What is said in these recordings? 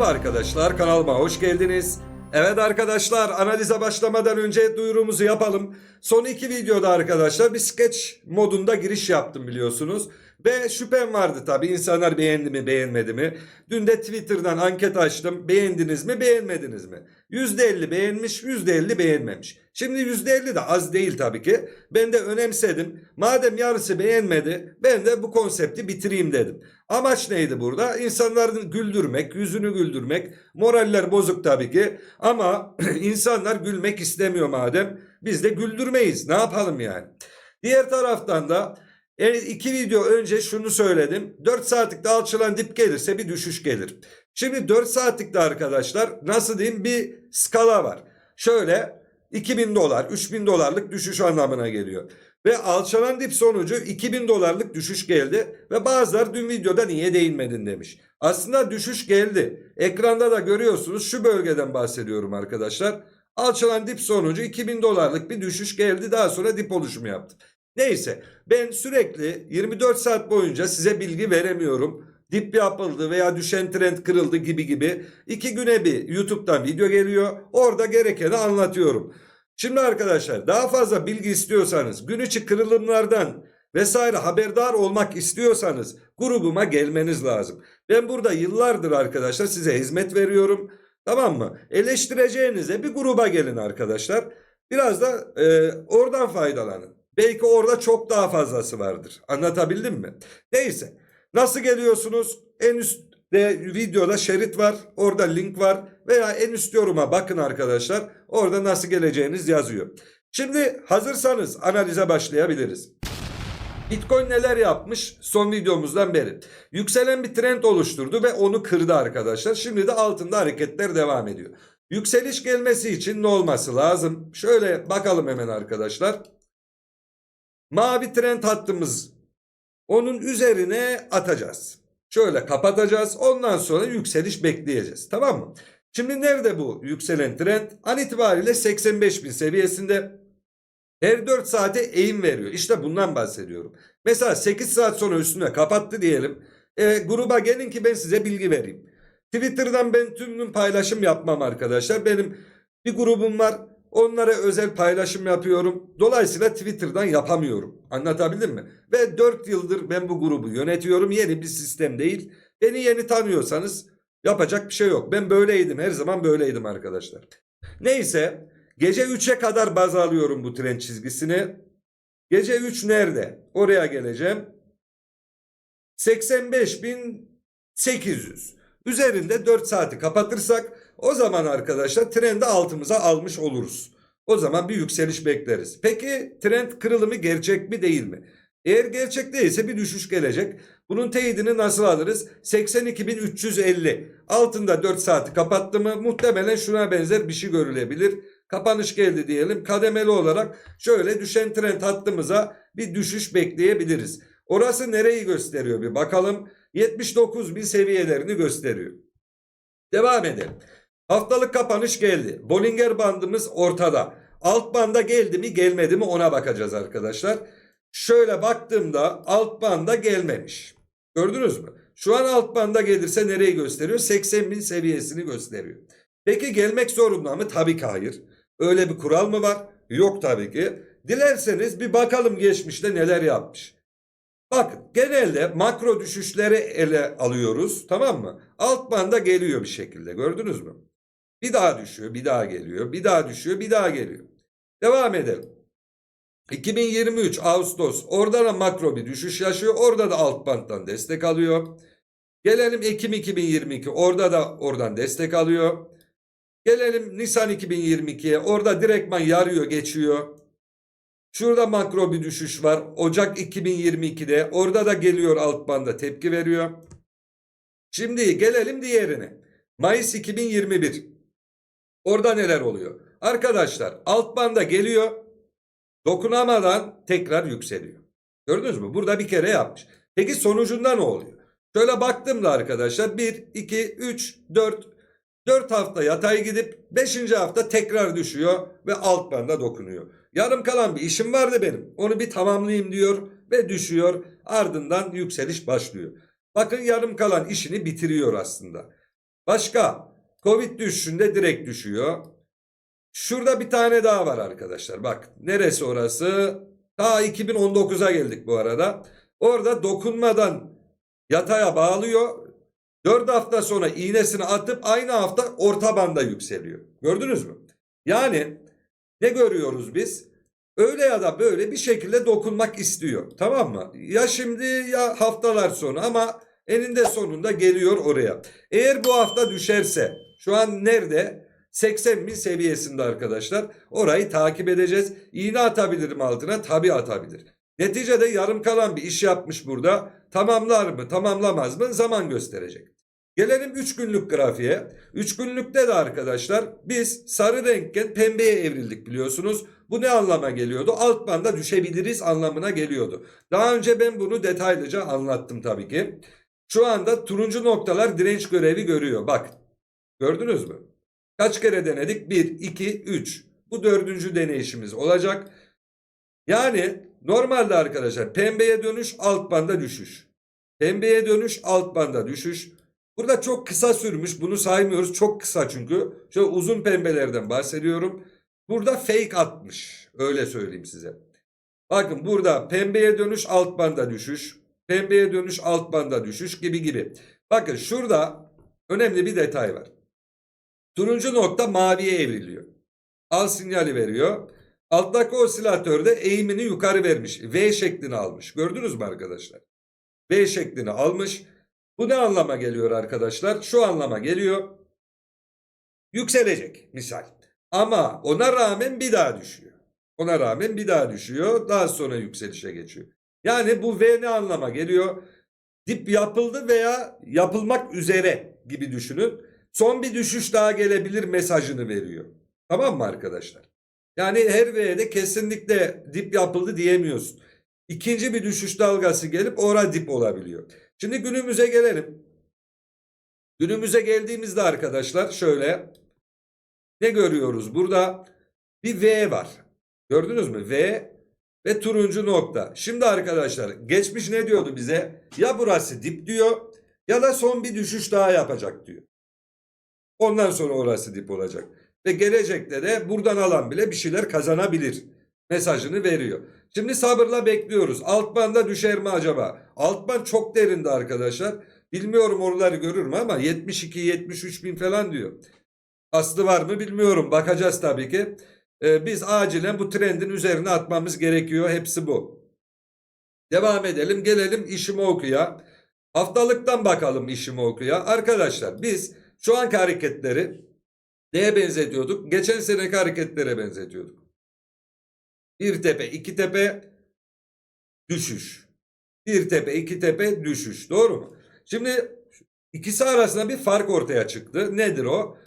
Merhaba arkadaşlar kanalıma hoş geldiniz. Evet arkadaşlar analize başlamadan önce duyurumuzu yapalım. Son iki videoda arkadaşlar bir sketch modunda giriş yaptım biliyorsunuz. Ve şüphem vardı tabi insanlar beğendi mi beğenmedi mi. Dün de Twitter'dan anket açtım. Beğendiniz mi beğenmediniz mi? %50 beğenmiş %50 beğenmemiş. Şimdi %50 de az değil tabii ki. Ben de önemsedim. Madem yarısı beğenmedi ben de bu konsepti bitireyim dedim. Amaç neydi burada? İnsanların güldürmek, yüzünü güldürmek. Moraller bozuk tabii ki. Ama insanlar gülmek istemiyor madem. Biz de güldürmeyiz. Ne yapalım yani? Diğer taraftan da e, iki video önce şunu söyledim. 4 saatlikte alçılan dip gelirse bir düşüş gelir. Şimdi 4 saatlikte arkadaşlar nasıl diyeyim bir skala var. Şöyle 2000 dolar 3000 dolarlık düşüş anlamına geliyor. Ve alçalan dip sonucu 2000 dolarlık düşüş geldi. Ve bazılar dün videoda niye değinmedin demiş. Aslında düşüş geldi. Ekranda da görüyorsunuz şu bölgeden bahsediyorum arkadaşlar. Alçalan dip sonucu 2000 dolarlık bir düşüş geldi. Daha sonra dip oluşumu yaptı. Neyse ben sürekli 24 saat boyunca size bilgi veremiyorum. Dip yapıldı veya düşen trend kırıldı gibi gibi. iki güne bir YouTube'dan video geliyor. Orada gerekeni anlatıyorum. Şimdi arkadaşlar daha fazla bilgi istiyorsanız gün içi kırılımlardan vesaire haberdar olmak istiyorsanız grubuma gelmeniz lazım. Ben burada yıllardır arkadaşlar size hizmet veriyorum. Tamam mı? Eleştireceğinize bir gruba gelin arkadaşlar. Biraz da e, oradan faydalanın. Belki orada çok daha fazlası vardır. Anlatabildim mi? Neyse. Nasıl geliyorsunuz? En üstte videoda şerit var. Orada link var. Veya en üst yoruma bakın arkadaşlar. Orada nasıl geleceğiniz yazıyor. Şimdi hazırsanız analize başlayabiliriz. Bitcoin neler yapmış son videomuzdan beri? Yükselen bir trend oluşturdu ve onu kırdı arkadaşlar. Şimdi de altında hareketler devam ediyor. Yükseliş gelmesi için ne olması lazım? Şöyle bakalım hemen arkadaşlar. Mavi trend hattımız onun üzerine atacağız. Şöyle kapatacağız. Ondan sonra yükseliş bekleyeceğiz. Tamam mı? Şimdi nerede bu yükselen trend? An itibariyle 85 bin seviyesinde. Her 4 saate eğim veriyor. İşte bundan bahsediyorum. Mesela 8 saat sonra üstüne kapattı diyelim. E, gruba gelin ki ben size bilgi vereyim. Twitter'dan ben tüm paylaşım yapmam arkadaşlar. Benim bir grubum var. Onlara özel paylaşım yapıyorum. Dolayısıyla Twitter'dan yapamıyorum. Anlatabildim mi? Ve 4 yıldır ben bu grubu yönetiyorum. Yeni bir sistem değil. Beni yeni tanıyorsanız yapacak bir şey yok. Ben böyleydim. Her zaman böyleydim arkadaşlar. Neyse. Gece 3'e kadar baz alıyorum bu trend çizgisini. Gece 3 nerede? Oraya geleceğim. 85.800. Üzerinde 4 saati kapatırsak o zaman arkadaşlar trendi altımıza almış oluruz. O zaman bir yükseliş bekleriz. Peki trend kırılımı gerçek mi değil mi? Eğer gerçek değilse bir düşüş gelecek. Bunun teyidini nasıl alırız? 82.350 altında 4 saati kapattı mı muhtemelen şuna benzer bir şey görülebilir. Kapanış geldi diyelim. Kademeli olarak şöyle düşen trend hattımıza bir düşüş bekleyebiliriz. Orası nereyi gösteriyor bir bakalım. 79 bin seviyelerini gösteriyor. Devam edelim. Haftalık kapanış geldi. Bollinger bandımız ortada. Alt banda geldi mi gelmedi mi ona bakacağız arkadaşlar. Şöyle baktığımda alt banda gelmemiş. Gördünüz mü? Şu an alt banda gelirse nereyi gösteriyor? 80 bin seviyesini gösteriyor. Peki gelmek zorunda mı? Tabii ki hayır. Öyle bir kural mı var? Yok tabii ki. Dilerseniz bir bakalım geçmişte neler yapmış. Bakın genelde makro düşüşleri ele alıyoruz tamam mı? Alt banda geliyor bir şekilde gördünüz mü? Bir daha düşüyor, bir daha geliyor, bir daha düşüyor, bir daha geliyor. Devam edelim. 2023 Ağustos orada da makro bir düşüş yaşıyor. Orada da alt banttan destek alıyor. Gelelim Ekim 2022 orada da oradan destek alıyor. Gelelim Nisan 2022'ye orada direktman yarıyor geçiyor. Şurada makro bir düşüş var. Ocak 2022'de orada da geliyor alt banda tepki veriyor. Şimdi gelelim diğerine. Mayıs 2021. Orada neler oluyor? Arkadaşlar alt banda geliyor. Dokunamadan tekrar yükseliyor. Gördünüz mü? Burada bir kere yapmış. Peki sonucunda ne oluyor? Şöyle baktığımda arkadaşlar 1, 2, 3, 4, 4 hafta yatay gidip 5. hafta tekrar düşüyor ve alt banda dokunuyor. Yarım kalan bir işim vardı benim. Onu bir tamamlayayım diyor ve düşüyor. Ardından yükseliş başlıyor. Bakın yarım kalan işini bitiriyor aslında. Başka. Covid düşüşünde direkt düşüyor. Şurada bir tane daha var arkadaşlar. Bak neresi orası? Ta 2019'a geldik bu arada. Orada dokunmadan yataya bağlıyor. 4 hafta sonra iğnesini atıp aynı hafta orta banda yükseliyor. Gördünüz mü? Yani ne görüyoruz biz? Öyle ya da böyle bir şekilde dokunmak istiyor. Tamam mı? Ya şimdi ya haftalar sonra ama eninde sonunda geliyor oraya. Eğer bu hafta düşerse şu an nerede? 80 bin seviyesinde arkadaşlar. Orayı takip edeceğiz. İğne atabilirim altına. Tabii atabilir. Neticede yarım kalan bir iş yapmış burada. Tamamlar mı tamamlamaz mı zaman gösterecek. Gelelim 3 günlük grafiğe. 3 günlükte de arkadaşlar biz sarı renkken pembeye evrildik biliyorsunuz. Bu ne anlama geliyordu? Alt banda düşebiliriz anlamına geliyordu. Daha önce ben bunu detaylıca anlattım tabii ki. Şu anda turuncu noktalar direnç görevi görüyor. Bak gördünüz mü? Kaç kere denedik? 1, 2, 3. Bu dördüncü deneyişimiz olacak. Yani normalde arkadaşlar pembeye dönüş alt banda düşüş. Pembeye dönüş alt banda düşüş. Burada çok kısa sürmüş. Bunu saymıyoruz. Çok kısa çünkü. Şöyle uzun pembelerden bahsediyorum. Burada fake atmış. Öyle söyleyeyim size. Bakın burada pembeye dönüş alt banda düşüş. Pembeye dönüş alt banda düşüş gibi gibi. Bakın şurada önemli bir detay var. Turuncu nokta maviye evriliyor. Al sinyali veriyor. Alttaki osilatörde eğimini yukarı vermiş. V şeklini almış. Gördünüz mü arkadaşlar? V şeklini almış. Bu ne anlama geliyor arkadaşlar? Şu anlama geliyor. Yükselecek misal. Ama ona rağmen bir daha düşüyor. Ona rağmen bir daha düşüyor. Daha sonra yükselişe geçiyor. Yani bu V ne anlama geliyor? Dip yapıldı veya yapılmak üzere gibi düşünün. Son bir düşüş daha gelebilir mesajını veriyor. Tamam mı arkadaşlar? Yani her V'de kesinlikle dip yapıldı diyemiyorsun. İkinci bir düşüş dalgası gelip ora dip olabiliyor. Şimdi günümüze gelelim. Günümüze geldiğimizde arkadaşlar şöyle ne görüyoruz? Burada bir V var. Gördünüz mü? V ve turuncu nokta. Şimdi arkadaşlar geçmiş ne diyordu bize? Ya burası dip diyor ya da son bir düşüş daha yapacak diyor. Ondan sonra orası dip olacak. Ve gelecekte de buradan alan bile bir şeyler kazanabilir mesajını veriyor. Şimdi sabırla bekliyoruz. Altbanda düşer mi acaba? Altban çok derinde arkadaşlar. Bilmiyorum oraları görür mü ama 72-73 bin falan diyor. Aslı var mı bilmiyorum. Bakacağız tabii ki. Ee, biz acilen bu trendin üzerine atmamız gerekiyor. Hepsi bu. Devam edelim. Gelelim işimi okuya. Haftalıktan bakalım işimi okuya. Arkadaşlar biz şu anki hareketleri neye benzetiyorduk? Geçen seneki hareketlere benzetiyorduk. Bir tepe, iki tepe düşüş. Bir tepe, iki tepe düşüş. Doğru mu? Şimdi ikisi arasında bir fark ortaya çıktı. Nedir o?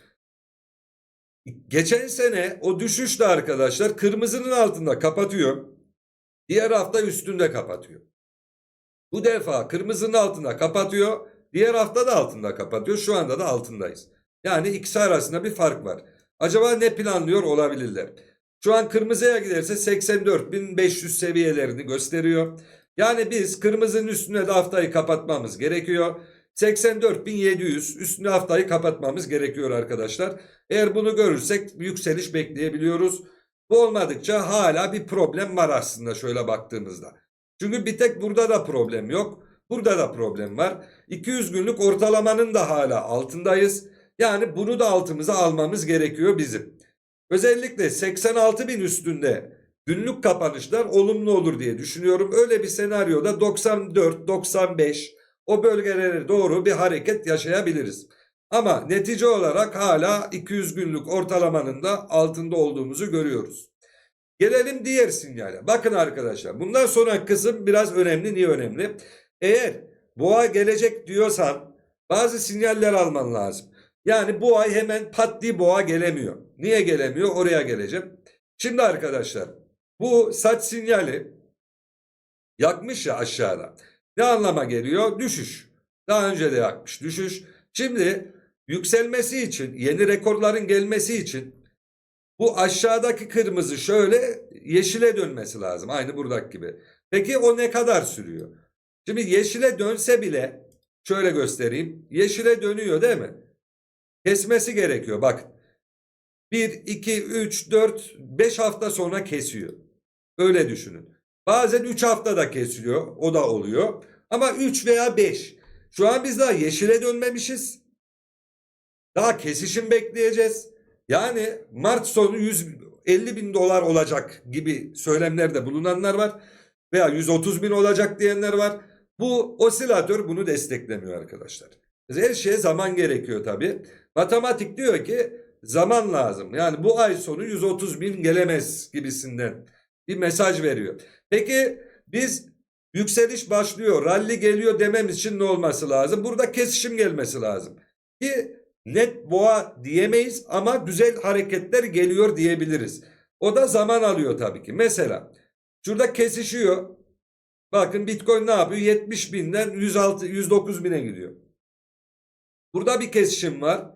Geçen sene o düşüşle arkadaşlar kırmızının altında kapatıyor. Diğer hafta üstünde kapatıyor. Bu defa kırmızının altında kapatıyor. Diğer hafta da altında kapatıyor. Şu anda da altındayız. Yani ikisi arasında bir fark var. Acaba ne planlıyor olabilirler? Şu an kırmızıya giderse 84.500 seviyelerini gösteriyor. Yani biz kırmızının üstüne de haftayı kapatmamız gerekiyor. 84.700 üstüne haftayı kapatmamız gerekiyor arkadaşlar. Eğer bunu görürsek yükseliş bekleyebiliyoruz. Bu olmadıkça hala bir problem var aslında şöyle baktığımızda. Çünkü bir tek burada da problem yok. Burada da problem var. 200 günlük ortalamanın da hala altındayız. Yani bunu da altımıza almamız gerekiyor bizim. Özellikle 86 bin üstünde günlük kapanışlar olumlu olur diye düşünüyorum. Öyle bir senaryoda 94-95 o bölgelere doğru bir hareket yaşayabiliriz. Ama netice olarak hala 200 günlük ortalamanın da altında olduğumuzu görüyoruz. Gelelim diğer sinyale. Bakın arkadaşlar bundan sonra kısım biraz önemli. Niye önemli? Eğer boğa gelecek diyorsan bazı sinyaller alman lazım. Yani bu ay hemen pat diye boğa gelemiyor. Niye gelemiyor? Oraya geleceğim. Şimdi arkadaşlar bu saç sinyali yakmış ya aşağıda. Ne anlama geliyor? Düşüş. Daha önce de yakmış düşüş. Şimdi yükselmesi için yeni rekorların gelmesi için bu aşağıdaki kırmızı şöyle yeşile dönmesi lazım. Aynı buradaki gibi. Peki o ne kadar sürüyor? Şimdi yeşile dönse bile şöyle göstereyim. Yeşile dönüyor değil mi? Kesmesi gerekiyor. Bak 1, 2, 3, 4, 5 hafta sonra kesiyor. Öyle düşünün. Bazen 3 haftada kesiliyor. O da oluyor. Ama 3 veya 5. Şu an biz daha yeşile dönmemişiz. Daha kesişim bekleyeceğiz. Yani Mart sonu 150 bin dolar olacak gibi söylemlerde bulunanlar var. Veya 130 bin olacak diyenler var. Bu osilatör bunu desteklemiyor arkadaşlar. Her şeye zaman gerekiyor tabi. Matematik diyor ki zaman lazım. Yani bu ay sonu 130 bin gelemez gibisinden bir mesaj veriyor. Peki biz yükseliş başlıyor, rally geliyor dememiz için ne olması lazım? Burada kesişim gelmesi lazım. Ki net boğa diyemeyiz ama güzel hareketler geliyor diyebiliriz. O da zaman alıyor tabii ki. Mesela şurada kesişiyor. Bakın Bitcoin ne yapıyor? 70 binden 106, 109 bine gidiyor. Burada bir kesişim var.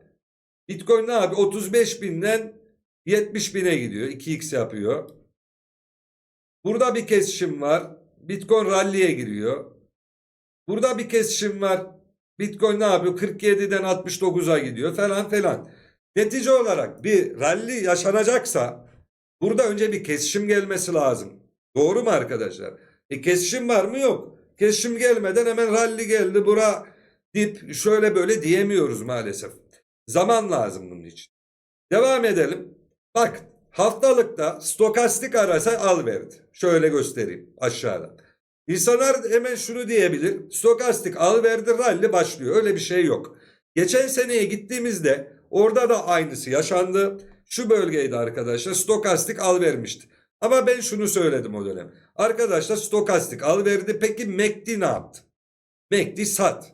Bitcoin ne yapıyor? 35 binden 70 bine gidiyor. 2x yapıyor. Burada bir kesişim var. Bitcoin rally'e giriyor. Burada bir kesişim var. Bitcoin ne yapıyor? 47'den 69'a gidiyor falan falan. Netice olarak bir rally yaşanacaksa burada önce bir kesişim gelmesi lazım. Doğru mu arkadaşlar? E kesişim var mı? Yok. Kesişim gelmeden hemen rally geldi. Bura dip şöyle böyle diyemiyoruz maalesef. Zaman lazım bunun için. Devam edelim. Bak haftalıkta stokastik arasa al verdi. Şöyle göstereyim aşağıdan. İnsanlar hemen şunu diyebilir. Stokastik al verdi rally başlıyor. Öyle bir şey yok. Geçen seneye gittiğimizde orada da aynısı yaşandı. Şu bölgeydi arkadaşlar. Stokastik al vermişti. Ama ben şunu söyledim o dönem. Arkadaşlar stokastik al verdi. Peki MACD ne yaptı? MACD sat.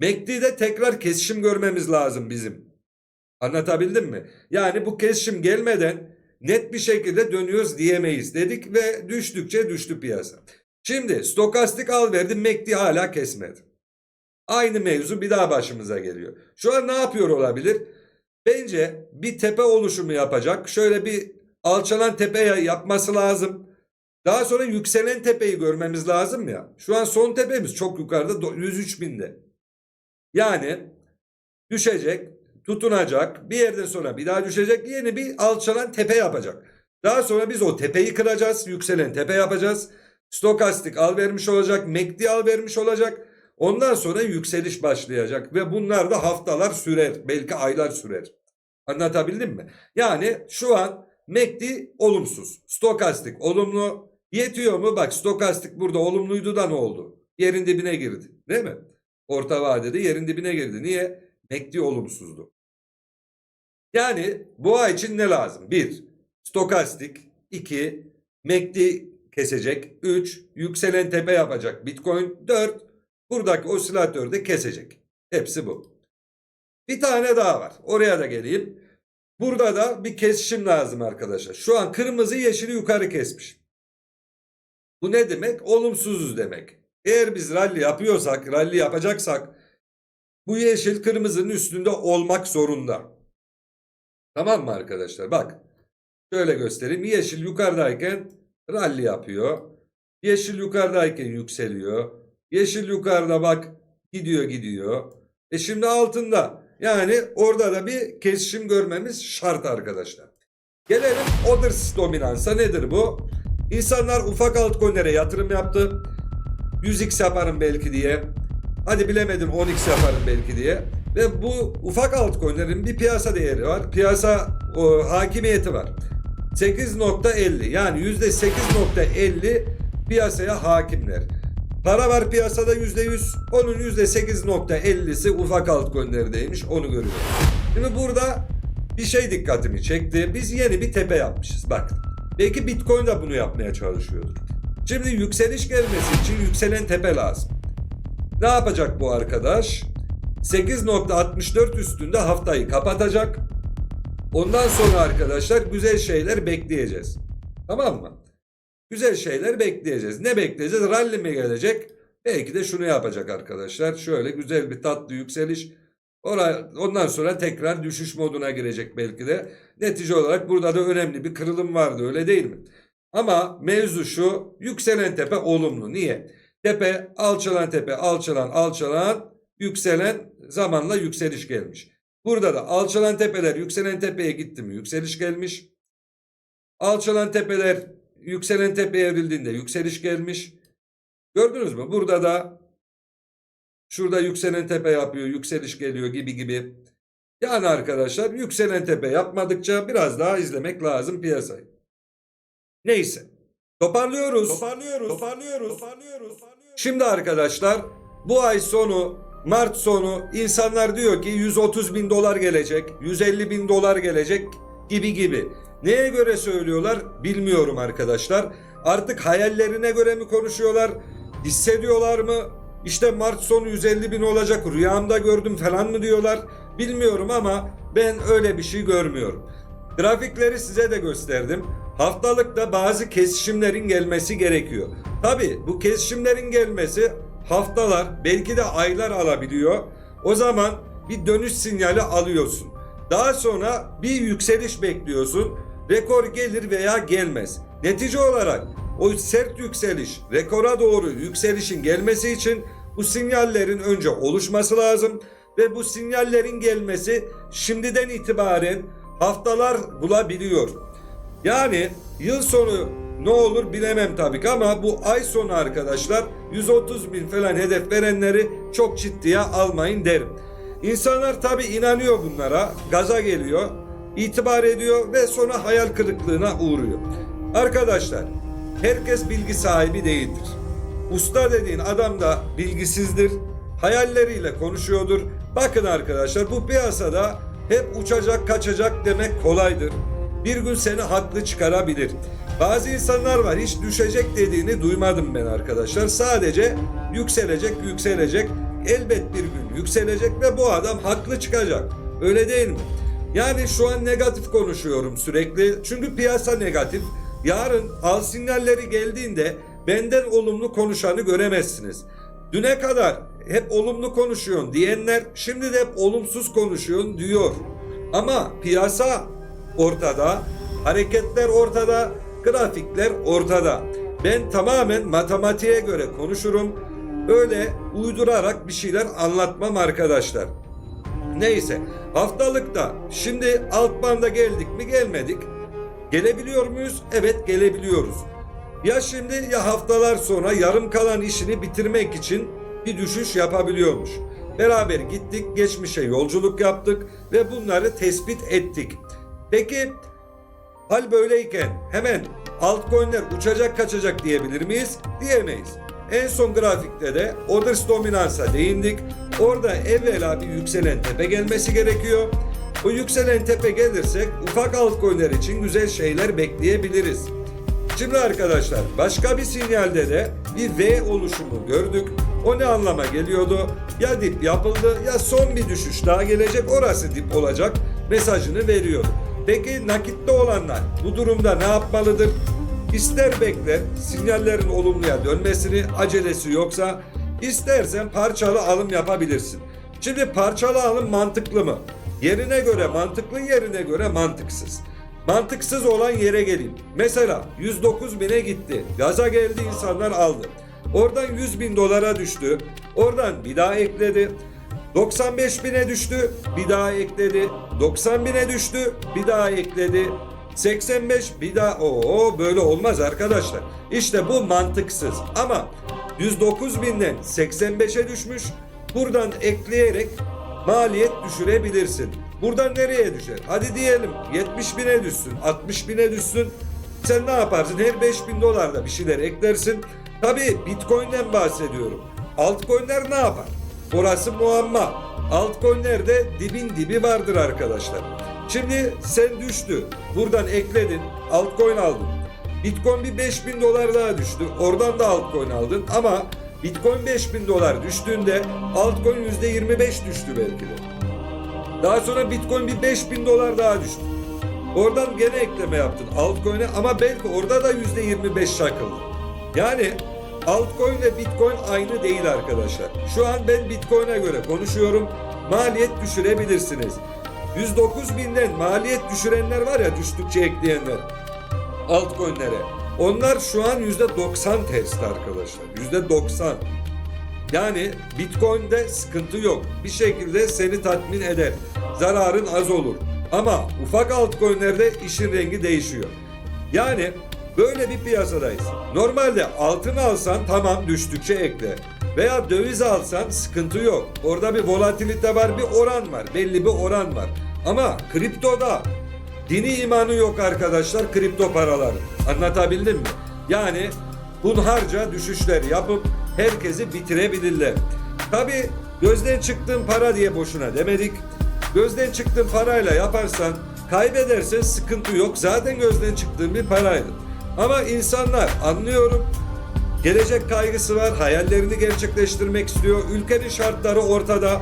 MACD'de tekrar kesişim görmemiz lazım bizim. Anlatabildim mi? Yani bu kesişim gelmeden net bir şekilde dönüyoruz diyemeyiz dedik ve düştükçe düştü piyasa. Şimdi stokastik al verdi MACD hala kesmedi. Aynı mevzu bir daha başımıza geliyor. Şu an ne yapıyor olabilir? Bence bir tepe oluşumu yapacak. Şöyle bir alçalan tepe yapması lazım. Daha sonra yükselen tepeyi görmemiz lazım ya. Şu an son tepemiz çok yukarıda 103 binde. Yani düşecek, tutunacak, bir yerden sonra bir daha düşecek, yeni bir alçalan tepe yapacak. Daha sonra biz o tepeyi kıracağız, yükselen tepe yapacağız. Stokastik al vermiş olacak, MACD al vermiş olacak. Ondan sonra yükseliş başlayacak ve bunlar da haftalar sürer, belki aylar sürer. Anlatabildim mi? Yani şu an MACD olumsuz, stokastik olumlu. Yetiyor mu? Bak stokastik burada olumluydu da ne oldu? Yerin dibine girdi, değil mi? Orta vadede yerin dibine girdi. Niye? MACD olumsuzdu. Yani bu ay için ne lazım? 1. Stokastik. 2. MACD kesecek. 3. Yükselen tepe yapacak. Bitcoin 4. Buradaki osilatörde kesecek. Hepsi bu. Bir tane daha var. Oraya da geleyim. Burada da bir kesişim lazım arkadaşlar. Şu an kırmızı yeşili yukarı kesmiş. Bu ne demek? Olumsuzuz demek. Eğer biz rally yapıyorsak, rally yapacaksak bu yeşil kırmızının üstünde olmak zorunda. Tamam mı arkadaşlar? Bak. Şöyle göstereyim. Yeşil yukarıdayken rally yapıyor. Yeşil yukarıdayken yükseliyor. Yeşil yukarıda bak gidiyor gidiyor. E şimdi altında. Yani orada da bir kesişim görmemiz şart arkadaşlar. Gelelim Others dominansa nedir bu? İnsanlar ufak altcoin'lere yatırım yaptı. 100x yaparım belki diye. Hadi bilemedim 10x yaparım belki diye. Ve bu ufak altcoin'lerin bir piyasa değeri var. Piyasa o, hakimiyeti var. 8.50 yani %8.50 piyasaya hakimler. Para var piyasada %100. Onun %8.50'si ufak altcoin'lerdeymiş. Onu görüyoruz. Şimdi burada bir şey dikkatimi çekti. Biz yeni bir tepe yapmışız. Bak. Belki Bitcoin de bunu yapmaya çalışıyordur. Şimdi yükseliş gelmesi için yükselen tepe lazım. Ne yapacak bu arkadaş? 8.64 üstünde haftayı kapatacak. Ondan sonra arkadaşlar güzel şeyler bekleyeceğiz. Tamam mı? Güzel şeyler bekleyeceğiz. Ne bekleyeceğiz? Rally mi gelecek? Belki de şunu yapacak arkadaşlar. Şöyle güzel bir tatlı yükseliş. Ora- Ondan sonra tekrar düşüş moduna girecek belki de. Netice olarak burada da önemli bir kırılım vardı öyle değil mi? Ama mevzu şu yükselen tepe olumlu. Niye? Tepe alçalan tepe alçalan alçalan yükselen zamanla yükseliş gelmiş. Burada da alçalan tepeler yükselen tepeye gitti mi yükseliş gelmiş. Alçalan tepeler yükselen tepeye evrildiğinde yükseliş gelmiş. Gördünüz mü? Burada da şurada yükselen tepe yapıyor, yükseliş geliyor gibi gibi. Yani arkadaşlar yükselen tepe yapmadıkça biraz daha izlemek lazım piyasayı. Neyse. Toparlıyoruz. Toparlıyoruz. Toparlıyoruz. Toparlıyoruz. Şimdi arkadaşlar bu ay sonu Mart sonu insanlar diyor ki 130 bin dolar gelecek, 150 bin dolar gelecek gibi gibi. Neye göre söylüyorlar bilmiyorum arkadaşlar. Artık hayallerine göre mi konuşuyorlar, hissediyorlar mı? İşte Mart sonu 150 bin olacak rüyamda gördüm falan mı diyorlar bilmiyorum ama ben öyle bir şey görmüyorum. Grafikleri size de gösterdim. Haftalıkta bazı kesişimlerin gelmesi gerekiyor. Tabi bu kesişimlerin gelmesi haftalar belki de aylar alabiliyor. O zaman bir dönüş sinyali alıyorsun. Daha sonra bir yükseliş bekliyorsun. Rekor gelir veya gelmez. Netice olarak o sert yükseliş, rekora doğru yükselişin gelmesi için bu sinyallerin önce oluşması lazım ve bu sinyallerin gelmesi şimdiden itibaren haftalar bulabiliyor. Yani yıl sonu ne olur bilemem tabii ki ama bu ay sonu arkadaşlar 130 bin falan hedef verenleri çok ciddiye almayın derim. İnsanlar tabii inanıyor bunlara, gaza geliyor, itibar ediyor ve sonra hayal kırıklığına uğruyor. Arkadaşlar herkes bilgi sahibi değildir. Usta dediğin adam da bilgisizdir. Hayalleriyle konuşuyordur. Bakın arkadaşlar bu piyasada hep uçacak kaçacak demek kolaydır. Bir gün seni haklı çıkarabilir. Bazı insanlar var hiç düşecek dediğini duymadım ben arkadaşlar. Sadece yükselecek yükselecek. Elbet bir gün yükselecek ve bu adam haklı çıkacak. Öyle değil mi? Yani şu an negatif konuşuyorum sürekli. Çünkü piyasa negatif. Yarın al sinyalleri geldiğinde benden olumlu konuşanı göremezsiniz. Düne kadar hep olumlu konuşuyorsun diyenler şimdi de hep olumsuz konuşuyorsun diyor. Ama piyasa ortada, hareketler ortada, grafikler ortada. Ben tamamen matematiğe göre konuşurum. Öyle uydurarak bir şeyler anlatmam arkadaşlar. Neyse haftalıkta şimdi alt banda geldik mi gelmedik. Gelebiliyor muyuz? Evet gelebiliyoruz. Ya şimdi ya haftalar sonra yarım kalan işini bitirmek için bir düşüş yapabiliyormuş. Beraber gittik, geçmişe yolculuk yaptık ve bunları tespit ettik. Peki hal böyleyken hemen altcoin'ler uçacak kaçacak diyebilir miyiz? Diyemeyiz. En son grafikte de Orders Dominans'a değindik. Orada evvela bir yükselen tepe gelmesi gerekiyor. Bu yükselen tepe gelirsek ufak altcoin'ler için güzel şeyler bekleyebiliriz. Şimdi arkadaşlar başka bir sinyalde de bir V oluşumu gördük. O ne anlama geliyordu? Ya dip yapıldı ya son bir düşüş daha gelecek orası dip olacak mesajını veriyordu. Peki nakitte olanlar bu durumda ne yapmalıdır? İster bekler sinyallerin olumluya dönmesini acelesi yoksa istersen parçalı alım yapabilirsin. Şimdi parçalı alım mantıklı mı? Yerine göre mantıklı yerine göre mantıksız. Mantıksız olan yere geleyim. Mesela 109 bine gitti. Gaza geldi insanlar aldı. Oradan 100 bin dolara düştü. Oradan bir daha ekledi. 95 bine düştü. Bir daha ekledi. 90 bine düştü. Bir daha ekledi. 85 bir daha o böyle olmaz arkadaşlar. İşte bu mantıksız. Ama 109 binden 85'e düşmüş. Buradan ekleyerek maliyet düşürebilirsin. Buradan nereye düşer? Hadi diyelim 70 bine düşsün, 60 bine düşsün. Sen ne yaparsın? Her 5 bin dolarda bir şeyler eklersin. Tabi Bitcoin'den bahsediyorum. Altcoin'ler ne yapar? Orası muamma. Altcoin'lerde dibin dibi vardır arkadaşlar. Şimdi sen düştü. Buradan ekledin. Altcoin aldın. Bitcoin bir 5000 dolar daha düştü. Oradan da altcoin aldın ama Bitcoin 5000 dolar düştüğünde altcoin %25 düştü belki de. Daha sonra Bitcoin bir 5000 dolar daha düştü. Oradan gene ekleme yaptın altcoin'e ama belki orada da %25 çakıldı. Yani altcoin ve Bitcoin aynı değil arkadaşlar. Şu an ben Bitcoin'e göre konuşuyorum. Maliyet düşürebilirsiniz. 109 binden maliyet düşürenler var ya düştükçe ekleyenler altcoin'lere. Onlar şu an %90 test arkadaşlar. %90. Yani Bitcoin'de sıkıntı yok. Bir şekilde seni tatmin eder. Zararın az olur. Ama ufak altcoin'lerde işin rengi değişiyor. Yani böyle bir piyasadayız. Normalde altın alsan tamam düştükçe ekle. Veya döviz alsan sıkıntı yok. Orada bir volatilite var, bir oran var. Belli bir oran var. Ama kriptoda dini imanı yok arkadaşlar kripto paraların. Anlatabildim mi? Yani hunharca düşüşler yapıp herkesi bitirebilirler. Tabi gözden çıktığın para diye boşuna demedik. Gözden çıktığın parayla yaparsan kaybedersen sıkıntı yok. Zaten gözden çıktığın bir paraydı. Ama insanlar anlıyorum gelecek kaygısı var, hayallerini gerçekleştirmek istiyor. Ülkenin şartları ortada.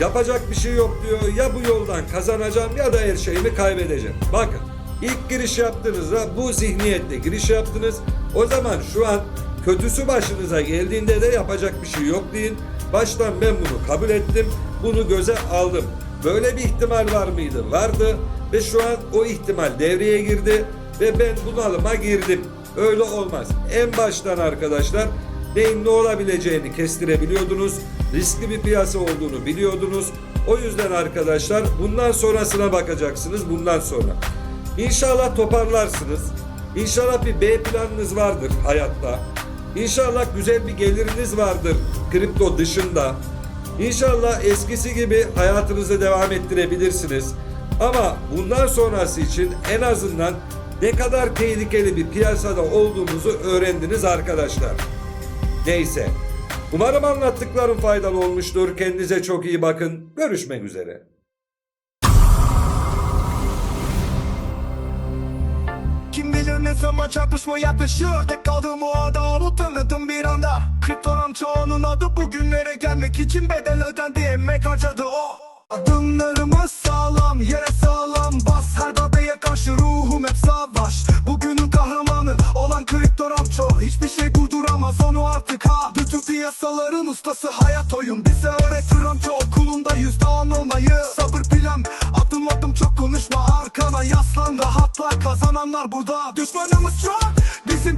Yapacak bir şey yok diyor. Ya bu yoldan kazanacağım ya da her şeyimi kaybedeceğim. Bakın ilk giriş yaptığınızda bu zihniyetle giriş yaptınız. O zaman şu an kötüsü başınıza geldiğinde de yapacak bir şey yok deyin. Baştan ben bunu kabul ettim. Bunu göze aldım. Böyle bir ihtimal var mıydı? Vardı. Ve şu an o ihtimal devreye girdi. Ve ben bunalıma girdim. Öyle olmaz. En baştan arkadaşlar neyin ne olabileceğini kestirebiliyordunuz. Riskli bir piyasa olduğunu biliyordunuz. O yüzden arkadaşlar bundan sonrasına bakacaksınız bundan sonra. İnşallah toparlarsınız. İnşallah bir B planınız vardır hayatta. İnşallah güzel bir geliriniz vardır kripto dışında. İnşallah eskisi gibi hayatınızı devam ettirebilirsiniz. Ama bundan sonrası için en azından ne kadar tehlikeli bir piyasada olduğumuzu öğrendiniz arkadaşlar. Neyse. Umarım anlattıklarım faydalı olmuştur. Kendinize çok iyi bakın. Görüşmek üzere. Kim bilir ne zaman çarpışma yaklaşıyor Tek kaldığım o ada onu tanıdım bir anda Kriptonun çoğunun adı bugünlere gelmek için bedel ödendi emek harcadı o Adımlarımız sağlam yere sağlam bas Her ruhum hep savaş. Bugünün kahramanı olan kripto ramço Hiçbir şey durduramaz onu artık ha. Bütün piyasaların ustası hayat oyun. Bize öğretir ramço okulunda yüzde on olmayı. Sabır plan adım adım çok konuşma. Arkana yaslan Rahatla. Kazananlar burada. Düşmanımız çok. Bizim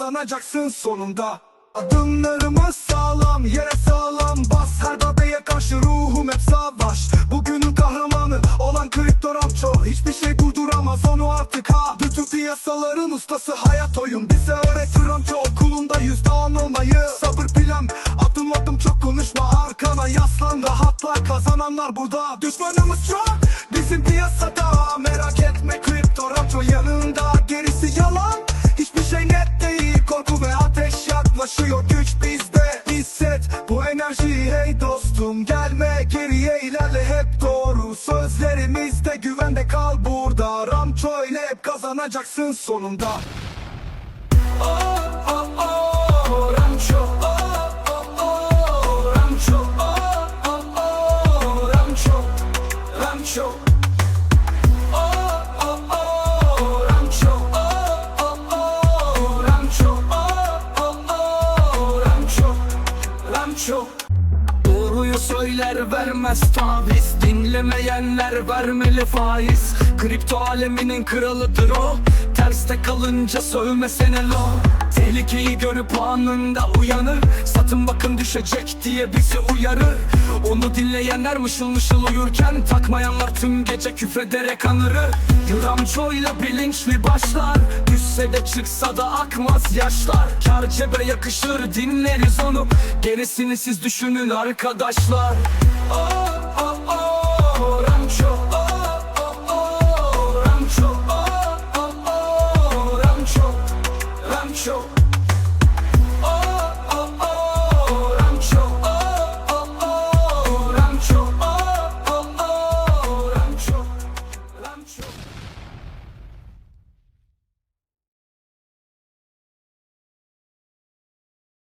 kazanacaksın sonunda. Adımlarımız sağlam yere sağlam bas. Her darbeye karşı ruhum hep savaş. Bugünün kahramanı olan kripto ramço Hiçbir şey durduramaz onu artık ha. Bütün piyasaların ustası hayat oyun. Bize öğretir ramço okulunda yüzde on olmayı. Sabır plan adım adım çok konuşma. Arkana yaslan rahatla. Kazananlar burada. Düşmanımız çok bizim piyasada. Merak yaklaşıyor güç bizde Hisset. Bu enerjiyi hey dostum Gelme geriye ilerle. Hep doğru Sözlerimizde güvende kal burada. Ramço ile hep kazanacaksın sonunda. Oh oh oh Ramço. Oh oh oh Ramço. Oh oh oh Ramço. Ramço söyler vermez. Taviz Dinlemeyenler vermeli faiz. Kripto aleminin kralıdır o. Terste kalınca sövmesene lo Tehlikeyi görüp anında uyanır. Satın bakın düşecek diye bizi uyarır. Onu dinleyenler mışıl mışıl uyurken Takmayanlar tüm gece küfrederek anırır. Ramçoyla bilinçli başlar. Düşse de çıksa da akmaz yaşlar. Kar cebe yakışır dinleriz onu. Gerisini siz düşünün arkadaşlar. Oh